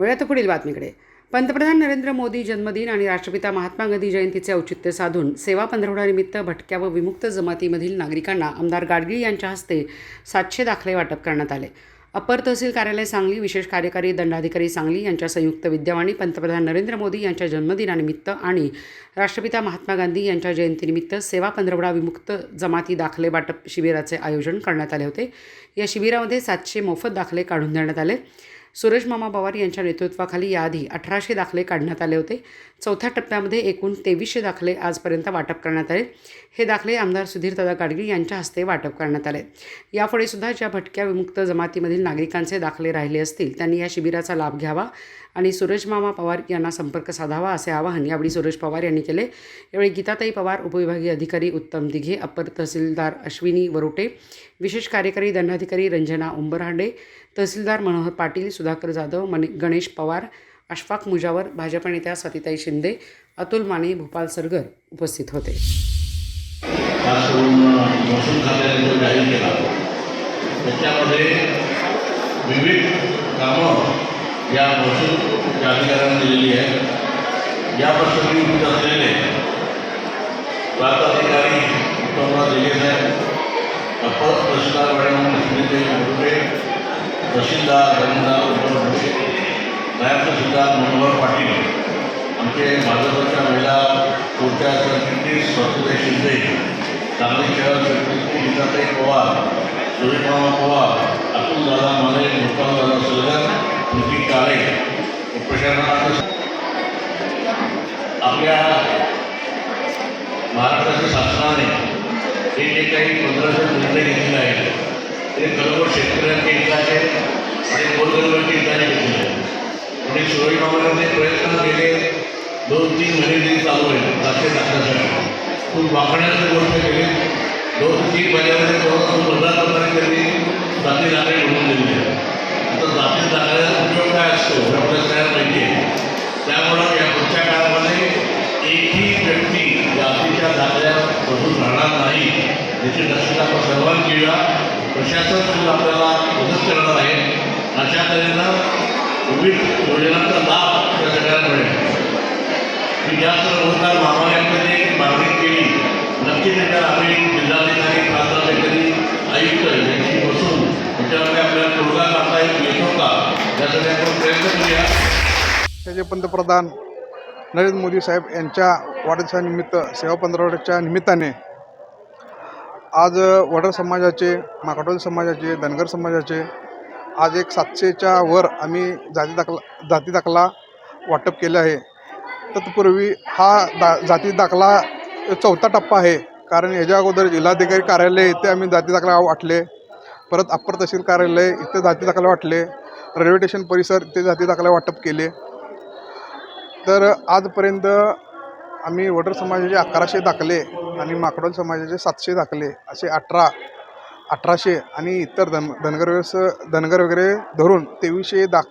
वळूया पुढील बातमीकडे. पंतप्रधान नरेंद्र मोदी जन्मदिन आणि राष्ट्रपिता महात्मा गांधी जयंतीचे औचित्य साधून सेवा पंधरवड्यानिमित्त भटक्या व विमुक्त जमातीमधील नागरिकांना आमदार गाडगीळ यांच्या हस्ते सातशे दाखले वाटप करण्यात आले. अपर तहसील कार्यालय सांगली विशेष कार्यकारी दंडाधिकारी सांगली यांच्या संयुक्त विद्यमाने पंतप्रधान नरेंद्र मोदी यांच्या जन्मदिनानिमित्त आणि राष्ट्रपिता महात्मा गांधी यांच्या जयंतीनिमित्त सेवा पंधरवडा विमुक्त जमाती दाखले वाटप शिबिराचे आयोजन करण्यात आले होते. या शिबिरामध्ये सातशे मोफत दाखले काढून देण्यात आले. सुरेश मामा पवार यांच्या नेतृत्वाखाली याआधी अठराशे दाखले काढण्यात आले होते. चौथ्या टप्प्यामध्ये एकूण तेवीसशे दाखले आजपर्यंत वाटप करण्यात आले. हे दाखले आमदार सुधीरदादा गाडगीळ यांच्या हस्ते वाटप करण्यात आले. यापुढे सुद्धा ज्या भटक्या विमुक्त जमातीमधील नागरिकांचे दाखले राहिले असतील त्यांनी या शिबिराचा लाभ घ्यावा आणि सुरेश मामा पवार यांना संपर्क साधावा असे आवाहन यावेळी सुरेश पवार यांनी केले. यावेळी गीताताई पवार उपविभागीय अधिकारी उत्तम दिघे अपर तहसीलदार अश्विनी वरोटे विशेष कार्यकारी दंडाधिकारी रंजना उंबरहांडे तहसीलदार मनोहर पाटील सुधाकर जाधव मनि गणेश पवार अशफाक मुजावर भाजप नेत्या सतीताई शिंदे अतुल माने भोपाल सरगर उपस्थित होते. त्याच्यामध्ये विविध कामं या महसूल प्राधिकरणाने दिलेली आहे या प्रसंगी उपस्थित असलेले प्रांताधिकारी उत्तमराव दिले साहेब अपर तहसीलदार मॅडम सुनीते मुरुडे तहसीलदार रंगनाथ उद्धव नायब तहसीलदार मनोहर पाटील आमचे भाजपच्या महिला मोर्चा सरचिटणीस स्वतंत्र शिंदे सांगली शहर सरचिटणीस गीताताई पवार सुरेशमामा पवार अतुल दादा माने गोपाल दादा सलगर नितीन काळे प्रशासनाचं आपल्या महाराष्ट्राच्या शासनाने हे जे काही पंधराशे निर्णय घेतलेले आहेत ते खरोखर शेतकऱ्यांच्या हिताचे आणि गोरगरिबांच्या हिताचे घेतले आहेत. आणि शिवाजी महाराजांचे प्रयत्न केले दोन तीन महिने तरी चालू आहे राष्ट्रीय दाखल्यासाठी खूप वाकण्याचे गोष्ट केले. दोन तीन महिन्यामध्ये जवळपास मजा करणारे त्यांनी जाती दाखले म्हणून दिले आता जाती दाखल्याचा उपयोग काय असतो हे आपल्या सगळ्यांना माहिती आहे. त्यामुळं या पुढच्या काळामध्ये एकही व्यक्ती जातीच्या दाखल्यात बसून राहणार नाही याची दक्षता आपण सर्वांनी घेऊया प्रशासन सुद्धा आपल्याला मदत करणार आहे अशा तऱ्हेनं विविध योजनांचा लाभ या सगळ्यांना मिळेल. मी जास्त रोजगार महामार्गामध्ये मागणी केली नक्की त्याच्यावर आम्ही जिल्हाधिकारी प्रांताधिकारी आयुक्त यांची बसून त्याच्यामध्ये आपल्याला तोडगा काढता येतो का? यासाठी आपण प्रयत्न करूया. त्याचे पंतप्रधान नरेंद्र मोदी साहेब यांच्या वाढदिवसानिमित्त सेवा पंधरवड्याच्या निमित्ताने आज वडर समाजाचे माकाटोल समाजाचे धनगर समाजाचे आज एक सातशेच्या वर आम्ही जाती दाखला जाती दाखला वाटप केले आहे. तत्पूर्वी हा दा जाती दाखला चौथा टप्पा आहे. कारण याच्या अगोदर जिल्हाधिकारी कार्यालय इथे आम्ही जाती दाखला वाटले. परत अप्पर तहसील कार्यालय इथे जाती दाखला वाटले. रेल्वे स्टेशन परिसर इथे जाती दाखला वाटप केले. तर आजपर्यंत आम्ही वडर समाजाचे अकराशे दाखले. आणि माकडोल समाजाचे सातशे दाखले असे अठरा अठराशे आणि इतर धन धनगर धनगर वगैरे धरून तेवीसशे दाख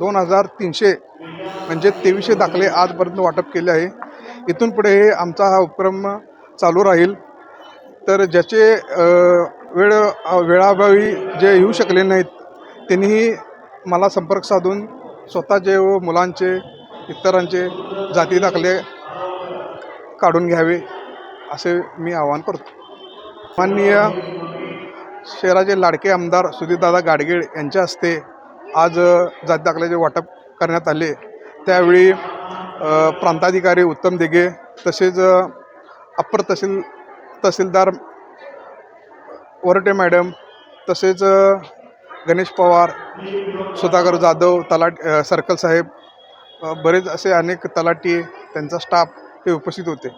दोन हजार तीनशे म्हणजे तेवीसशे दाखले आजपर्यंत वाटप केले आहे. इथून पुढे हे आमचा हा उपक्रम चालू राहील. तर ज्याचे वेळ वेळाभावी जे येऊ शकले नाहीत त्यांनीही मला संपर्क साधून स्वतःचे व मुलांचे इतरांचे जाती दाखले काढून घ्यावे. असे मी आवाहन करतो. माननीय शहराचे लाडके आमदार सुधीरदादा गाडगीळ यांच्या हस्ते आज अ, दाखल्याचे वाटप करण्यात आले. त्यावेळी प्रांताधिकारी उत्तम दिघे तसेच अप्पर तहसील तहसीलदार वरटे मॅडम तसेच गणेश पवार सुधाकर जाधव तलाट सर्कल साहेब बरेच असे अनेक तलाटी त्यांचा स्टाफ हे उपस्थित होते.